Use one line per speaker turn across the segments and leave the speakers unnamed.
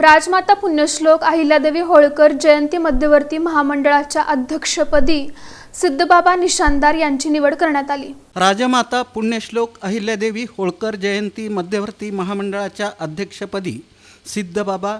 राजमाता पुण्यश्लोक अहिल्यादेवी होळकर जयंती मध्यवर्ती महामंडळाच्या अध्यक्षपदी सिद्धबाबा निशानदार यांची निवड करण्यात आली.
राजमाता पुण्यश्लोक अहिल्यादेवी होळकर जयंती मध्यवर्ती महामंडळाच्या अध्यक्षपदी सिद्धबाबा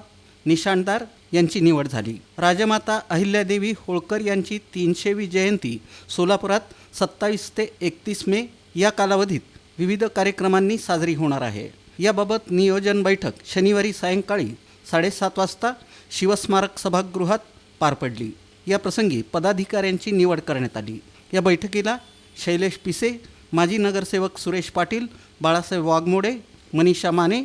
निशाणदार यांची निवड झाली. राजमाता अहिल्यादेवी होळकर यांची तीनशेवी जयंती सोलापुरात सत्तावीस ते एकतीस मे या कालावधीत विविध कार्यक्रमांनी साजरी होणार आहे. याबाबत नियोजन बैठक शनिवारी सायंकाळी साडेसात वाजता शिवस्मारक सभागृहात पार पडली. या प्रसंगी पदाधिकाऱ्यांची निवड करण्यात आली. या बैठकीला शैलेश पिसे माजी नगरसेवक सुरेश पाटील बाळासाहेब वाघमोडे मनीषा माने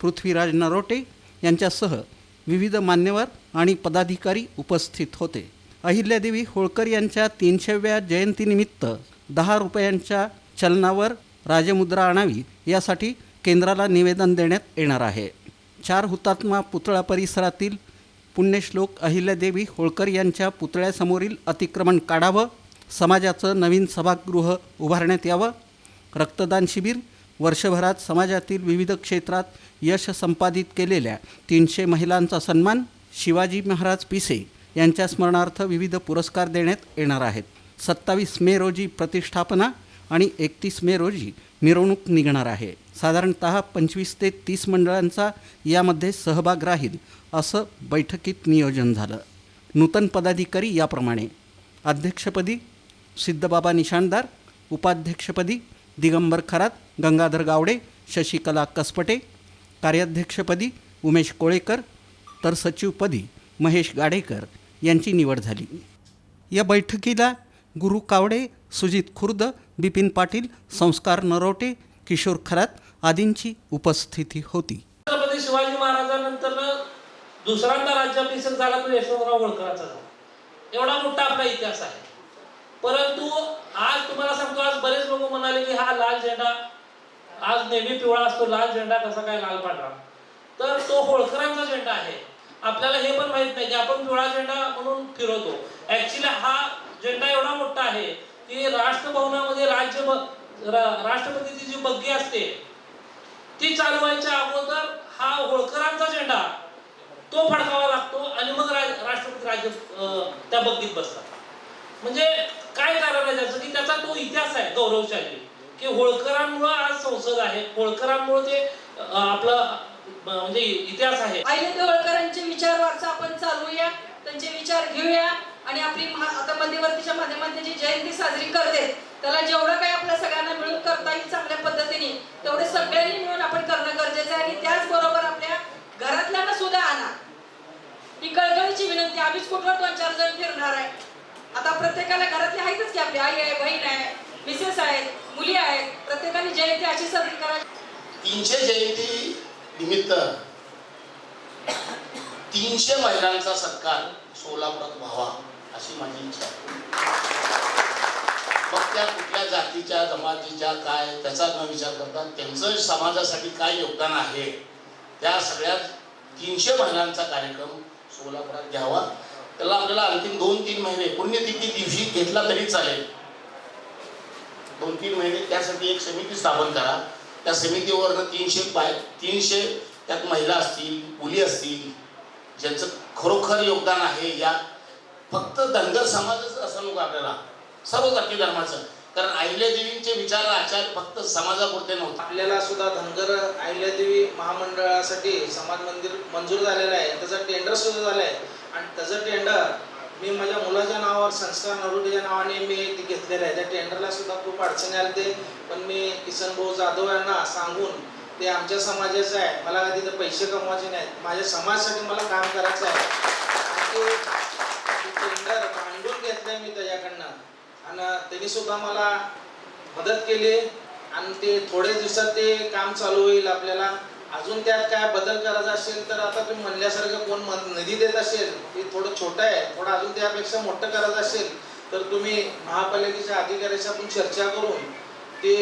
पृथ्वीराज नरोटे यांच्यासह विविध मान्यवर आणि पदाधिकारी उपस्थित होते. अहिल्यादेवी होळकर यांच्या तीनशेव्या जयंतीनिमित्त दहा रुपयांच्या चलनावर राजमुद्रा आणावी यासाठी केंद्राला निवेदन देण्यात येणार आहे. चार हुतात्मा पुतळा परिसरातील पुण्यश्लोक अहिल्यादेवी होळकर यांच्या पुतळ्यासमोरील अतिक्रमण काढावं समाजाचं नवीन सभागृह उभारण्यात यावं रक्तदान शिबिर वर्षभरात समाजातील विविध क्षेत्रात यश संपादित केलेल्या तीनशे महिलांचा सन्मान शिवाजी महाराज पिसे यांच्या स्मरणार्थ विविध पुरस्कार देण्यात येणार आहेत. सत्तावीस मे रोजी प्रतिष्ठापना आणि एकतीस मे रोजी मिरवणूक निघणार आहे. साधारणत पंचवीस ते तीस मंडळांचा यामध्ये सहभाग राहील असं बैठकीत नियोजन झालं. नूतन पदाधिकारी याप्रमाणे. अध्यक्षपदी सिद्धबाबा निशाणदार उपाध्यक्षपदी दिगंबर खरात गंगाधर गावडे शशिकला कसपटे कार्याध्यक्षपदी उमेश कोळेकर तर सचिवपदी महेश गाडेकर यांची निवड झाली. या बैठकीला गुरु कावडे सुजित खुर्द बिपिन पाटील संस्कार नरोटे किशोर खरात आदींची उपस्थिती होती.
छत्रपती शिवाजी महाराजांनंतर दुसऱ्यांदा राज्याभिषेक झाला तो यशवंतराव होळकरांचा झाला. एवढा मोठा आपला इतिहास आहे. परंतु आज तुम्हाला सांगतो आज बरेच लोक म्हणाले की हा लाल झेंडा आज नेहमी पिवळा असतो लाल झेंडा कसा काय लाल पांढरा? तर तो होळकरांचा झेंडा आहे. आपल्याला हे पण माहीत नाही की आपण पिवळा झेंडा म्हणून फिरवतो. ऍक्च्युली हा झेंडा एवढा मोठा आहे की राष्ट्रभवनामध्ये राज्य राष्ट्रपतीची जी बग्गी असते ती चालवायच्या अगोदर हा होळकरांचा झेंडा तो फडकावा लागतो आणि मग राष्ट्रपती राज्य त्या बग्गीत बसतात. म्हणजे काय कारण आहे त्याचं? की त्याचा तो इतिहास आहे गौरवशाली. की होळकरांमुळं आज संसद आहे. होळकरांमुळे ते आपलं म्हणजे इतिहास आहे.
अहिल्यादेवी होळकरांचे विचार वारसा आपण चालवूया त्यांचे विचार घेऊया आणि आपली महा- माध्यमातून जी जयंती साजरी करते त्याला जेवढं काही आपल्या सगळ्यांना मिळून करता येईल चांगल्या पद्धतीने तेवढे सगळ्यांनी मिळून आपण करणं गरजेचं आहे आणि त्याचबरोबर आपल्या घरातल्यांना सुद्धा आणा. ही कळकळीची विनंती आम्हीच कुठवर दोन चार जण फिरणार आहे. आता प्रत्येकाला घरातले आहेतच की आपली आई आहे बहीण आहे मिसेस आहेत मुली आहेत प्रत्येकाने जयंती अशी साजरी करायची
तीनशे जयंती निमित्त तीनशे महिलांचा सत्कार सोलापुरात व्हावा. अशी माझी इच्छा मग त्या कुठल्या जातीच्या जमातीच्या काय त्याचा न विचार करता त्यांचं समाजासाठी काय योगदान आहे त्या सगळ्या तीनशे महिलांचा कार्यक्रम सोलापुरात घ्यावा. त्याला आपल्याला अंतिम दोन तीन महिने पुण्यतिथी दिवशी घेतला तरी चालेल. दोन तीन महिने त्यासाठी एक समिती स्थापन करा. त्या समितीवरनं तीनशे बाय तीनशे त्यात महिला असतील मुली असतील ज्यांचं खरोखर योगदान आहे या फक्त धनगर समाजच असं नको आपल्याला. सर्व जाती धर्माचं. कारण अहिल्यादेवींचे विचार आचार फक्त समाजापुरते नव्हते.
आपल्याला सुद्धा धनगर अहिल्यादेवी महामंडळासाठी समाज मंदिर मंजूर झालेलं आहे. त्याचं टेंडर सुद्धा झालं आहे. आणि त्याचं टेंडर मी माझ्या मुलाच्या नावावर संस्कार नरोटीच्या नावाने मी ते घेतलेलं आहे. त्या टेंडरला सुद्धा खूप अडचणी आले ते पण मी किसन भाऊ जाधव यांना सांगून ते आमच्या समाजाचं आहे. मला तिथे तिथं पैसे कमवायचे नाहीत. माझ्या समाजासाठी मला काम करायचं आहे आणि ते टेंडर भांडून घेतलंय मी त्याच्याकडनं आणि त्यांनी सुद्धा मला मदत केली आणि ते थोड्या दिवसात ते काम चालू होईल आपल्याला. अजून त्यात काय बदल करायचा असेल तर आता तुम्ही म्हणल्यासारखं कोण निधी देत असेल ते थोडं छोटं आहे. थोडं अजून त्यापेक्षा मोठं करायचं असेल तर तुम्ही महापालिकेच्या अधिकाऱ्याशी आपण चर्चा करून ते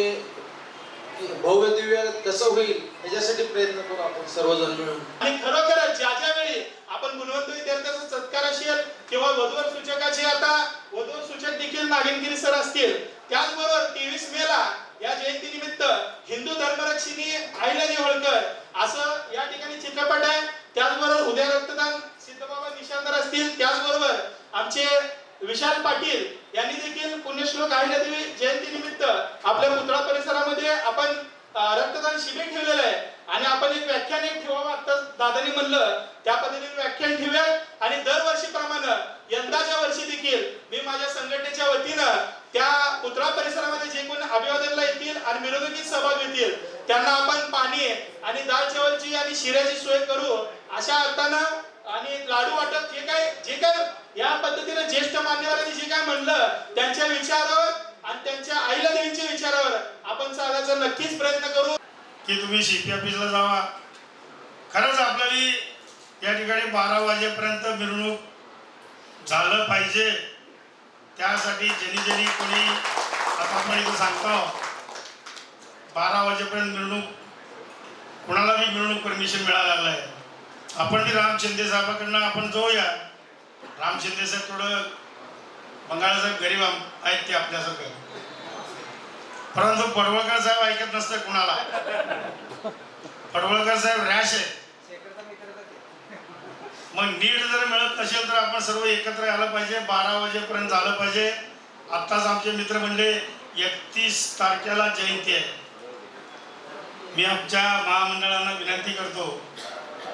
भव्य दिव्य कसं होईल याच्यासाठी प्रयत्न करू आपण सर्वजण मिळून.
आणि खरोखरच ज्या ज्या वेळी आपण गुणवंत विद्यार्थ्यांना किंवा वधूवर सूचकाचे आता वधूवर सूचक देखील नागिनगिरी सर असतील त्याचबरोबर तेवीस मेला या जयंती निमित्त हिंदू धर्मरक्षिणी आईला होळकर असं या ठिकाणी चित्रपट आहे. त्याचबरोबर उद्या असतील. त्याचबरोबर आमचे विशाल पाटील यांनी देखील पुण्यश्लोक अहिल्यादेवी जयंती निमित्त आपल्या पुतळा परिसरामध्ये आपण रक्तदान शिबिर ठेवलेलं आहे. आणि आपण एक व्याख्यान एक ठेवावं आता दादानी म्हणलं. त्या पद्धतीने व्याख्यान ठेवूयात. आणि दरवर्षीप्रमाणे यंदाच्या वर्षी देखील मी माझ्या संघटनेच्या वतीनं त्या पुतळा परिसरामध्ये जे कोण अभिवादनला येतील आणि मिरवणुकीत सहभाग घेतील त्यांना आपण पाणी आणि दाल चावलची आणि शिऱ्याची सोय करू अशा अर्थानं आणि लाडू वाटप जे काय जे काय या पद्धतीने ज्येष्ठ मान्यवरांनी जे काय म्हणलं त्यांच्या विचारावर आणि त्यांच्या आईला देवीच्या विचारावर नक्कीच प्रयत्न करू.
की तुम्ही सी पी ऑफिसला जावा. खरंच आपल्याला या ठिकाणी बारा वाजेपर्यंत मिरवणूक झालं पाहिजे. त्यासाठी ज्यांनी ज्यांनी कोणी आता आपण इथं सांगतो हो. बारा वाजेपर्यंत मिरवणूक कुणाला बी मिरवणूक परमिशन मिळायला लागलं आहे आपण बी राम शिंदे साहेबांकडनं आपण जाऊया. राम शिंदे साहेब थोडं बंगाळासाहेब गरीब आहेत ते आपल्यासारखं. परंतु पडवळकर साहेब ऐकत नसतं कुणाला. पडवळकर साहेब रॅश आहे मग नीट जर मिळत नसेल तर आपण सर्व एकत्र आलं पाहिजे. बारा वाजेपर्यंत झालं पाहिजे. आत्ताच आमचे मित्र म्हणले एकतीस तारखेला जयंती आहे. मी आमच्या महामंडळांना विनंती करतो.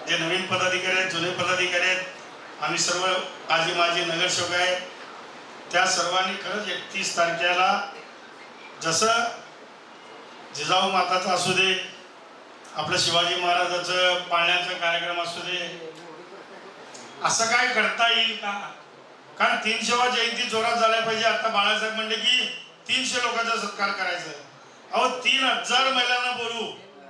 जे नवीन पदाधिकारी आहेत जुने पदाधिकारी आहेत आम्ही सर्व आजी माझी नगरसेवक आहे त्या सर्वांनी खरंच एकतीस तारखेला जसं जिजाऊ माताचं असू दे आपलं शिवाजी महाराजाचं पाळण्याचा कार्यक्रम असू दे असं काय करता येईल का? कारण तीनशेवा जयंती जोरात झाल्या पाहिजे. आता बाळासाहेब म्हणले की तीनशे लोकांचा सत्कार करायचा. अहो तीन हजार महिलांना बोलू.